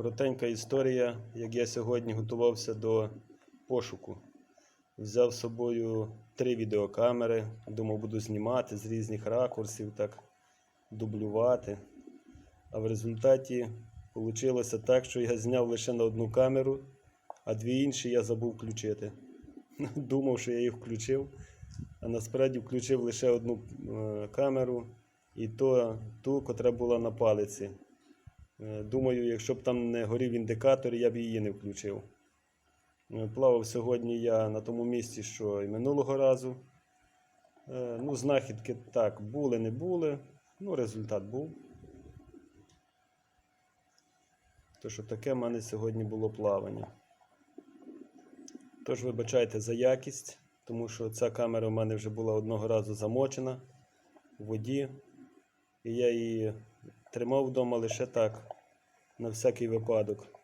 Коротенька історія, як я сьогодні готувався до пошуку. Взяв з собою три відеокамери, думав, буду знімати з різних ракурсів, так дублювати. А в результаті вийшло так, що я зняв лише на одну камеру, а дві інші я забув включити. Думав, що я їх включив, а насправді включив лише одну е, камеру, і то ту, котра була на палиці. Е, Думаю, якщо б там не горів індикатор, я б її не включив. Е, Плавав сьогодні я на тому місці, що і минулого разу. Е, Ну, знахідки так, були, не були. Ну, результат був. То що таке в мене сьогодні було плавання. Тож вибачайте за якість, тому що ця камера в мене вже була одного разу замочена в воді. І я її тримав вдома лише так, на всякий випадок.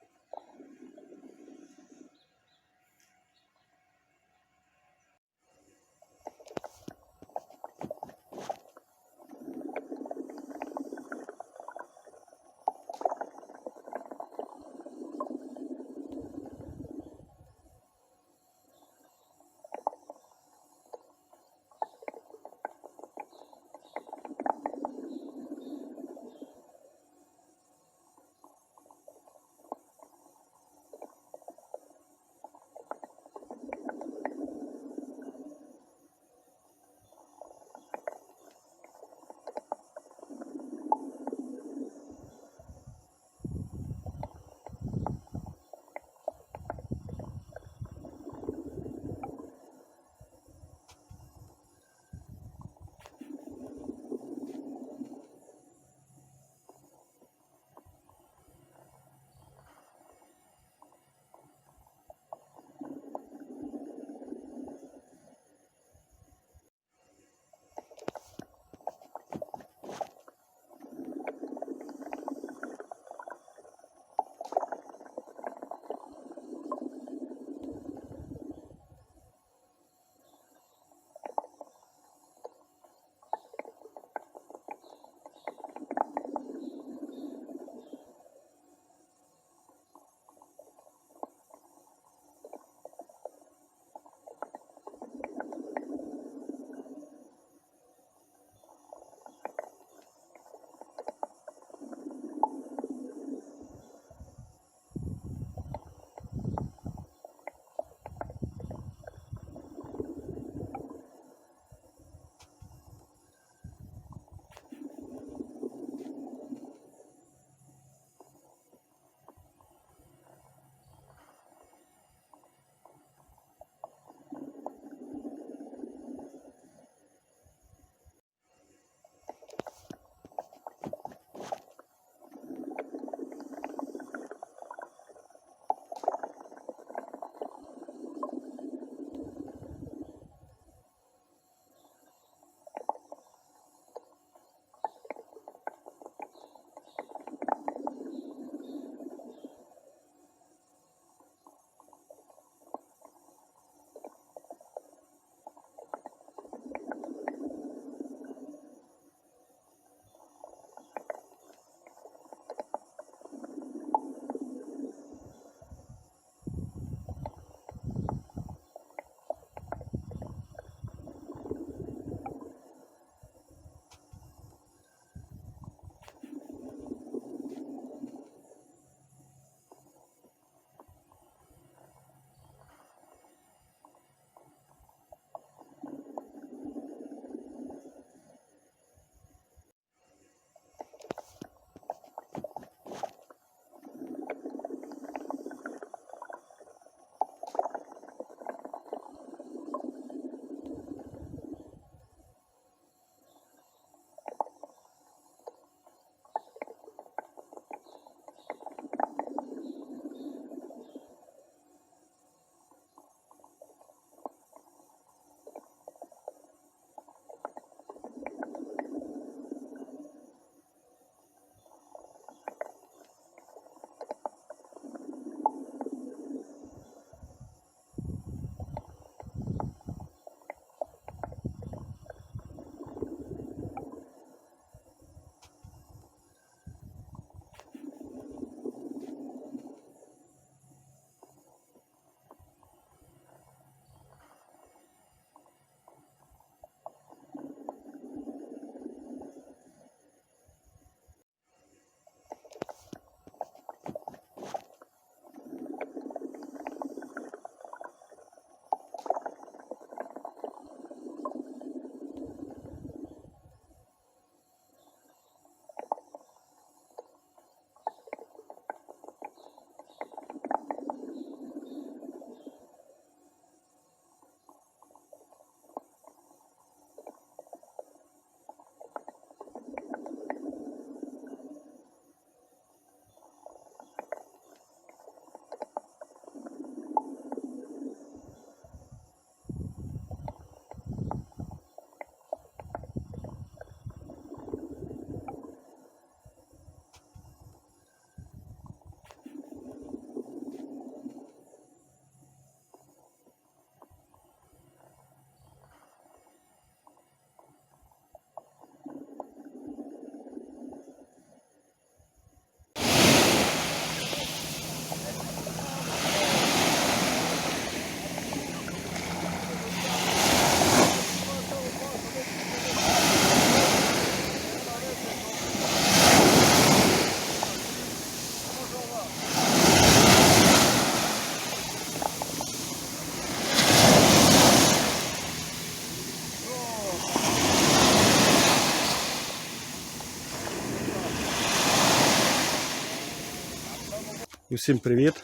Усім привіт!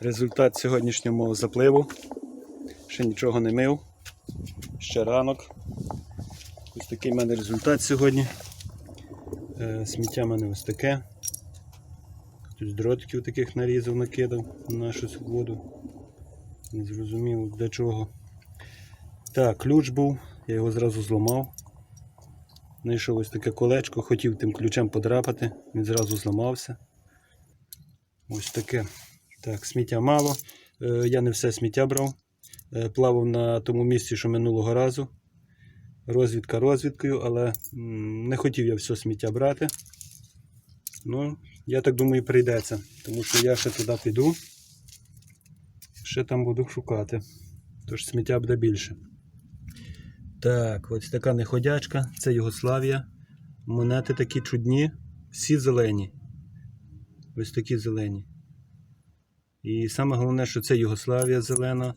Результат сьогоднішнього мого запливу. Ще нічого не мив. Ще ранок. Ось такий в мене результат сьогодні. Е, Сміття в мене ось таке. Тут дротиків таких нарізав, накидав на нашу воду. Не зрозуміло для чого. Так, ключ був, я його зразу зламав. Знайшов ось таке колечко, хотів тим ключем подрапати, він зразу зламався. Ось таке. Так, сміття мало. Е, Я не все сміття брав. Е, Плавав на тому місці, що минулого разу. Розвідка розвідкою, але не хотів я все сміття брати. Ну, я так думаю, прийдеться, тому що я ще туди піду. Ще там буду шукати. Тож сміття буде більше. Так, ось така неходячка, це Югославія. Монети такі чудні, всі зелені. Ось такі зелені. І саме головне, що це Югославія зелена.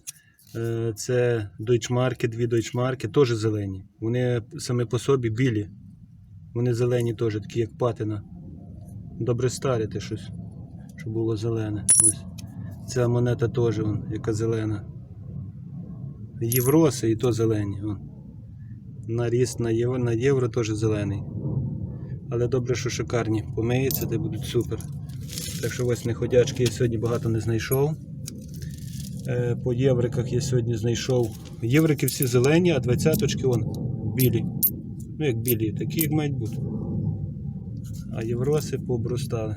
Е, Це Deutschmarke, дві Deutschmarke, теж зелені. Вони саме по собі білі. Вони зелені теж, такі як патина. Добре старите щось, щоб було зелене. Ось. Ця монета теж, вон, яка зелена. Євроси і то зелені. Вон. Наріст на євро, на євро теж зелений. Але добре, що шикарні. Помиються, де будуть супер. Так що ось неходячки я сьогодні багато не знайшов. Е, По євриках я сьогодні знайшов. Єврики всі зелені, а двадцяточки вон білі. Ну як білі, такі як мають бути. А євроси пообростали.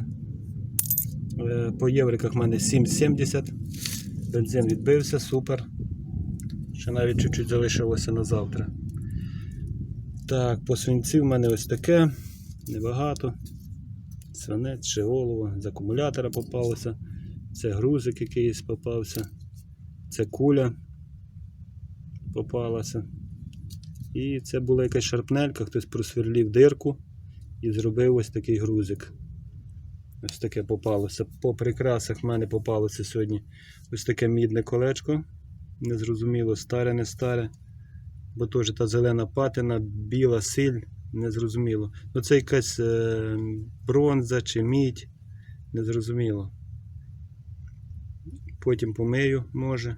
Е, По євриках в мене 7,70. Бензин відбився, супер. Ще навіть чуть-чуть залишилося на завтра. Так, по свинці в мене ось таке. Небагато. Свинець чи олово, з акумулятора попалося. Це грузик якийсь попався. Це куля попалася. І це була якась шарпнелька, хтось просверлів дирку і зробив ось такий грузик. Ось таке попалося. По прикрасах в мене попалося сьогодні ось таке мідне колечко. Незрозуміло, старе, не старе. Бо теж та зелена патина, біла силь, незрозуміло. Ну це якась е, бронза чи мідь, незрозуміло. Потім помию, може.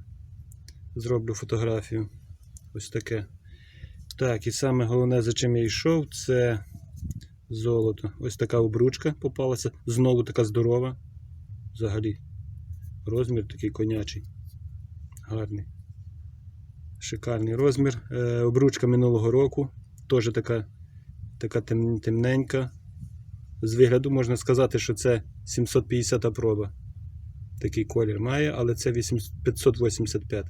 Зроблю фотографію. Ось таке. Так, і саме головне, за чим я йшов, це золото. Ось така обручка попалася. Знову така здорова. Взагалі. Розмір такий конячий. Гарний. Шикарний розмір. Е, обручка минулого року. Теж така, така тем, темненька. З вигляду можна сказати, що це 750 проба. Такий колір має, але це 585.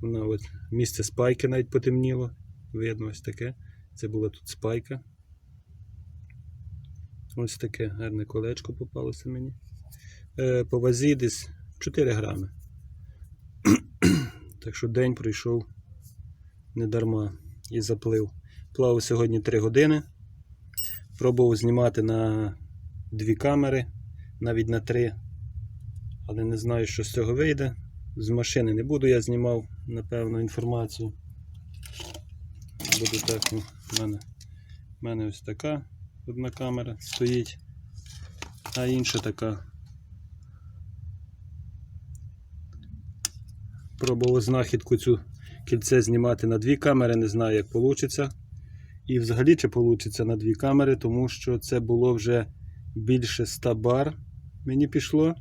Вона от місце спайки навіть потемніло. Видно ось таке. Це була тут спайка. Ось таке гарне колечко попалося мені. Е, по вазі десь 4 грами. Так що день пройшов не дарма і заплив. Плавав сьогодні 3 години. Пробував знімати на дві камери, навіть на три. Але не знаю, що з цього вийде. З машини не буду, я знімав, напевно, інформацію. Буду так. ну, в мене, в мене ось така одна камера стоїть, а інша така. Пробував знахідку цю кільце знімати на дві камери, не знаю, як вийде. І взагалі чи вийде на дві камери, тому що це було вже більше 100 бар мені пішло.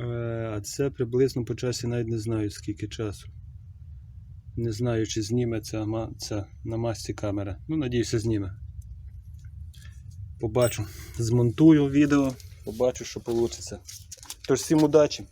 Е, А це приблизно по часі навіть не знаю скільки часу. Не знаю, чи зніме ця, ця на масці камера. Ну, надіюся, зніме. Побачу. Змонтую відео, побачу, що вийде. Тож всім удачі!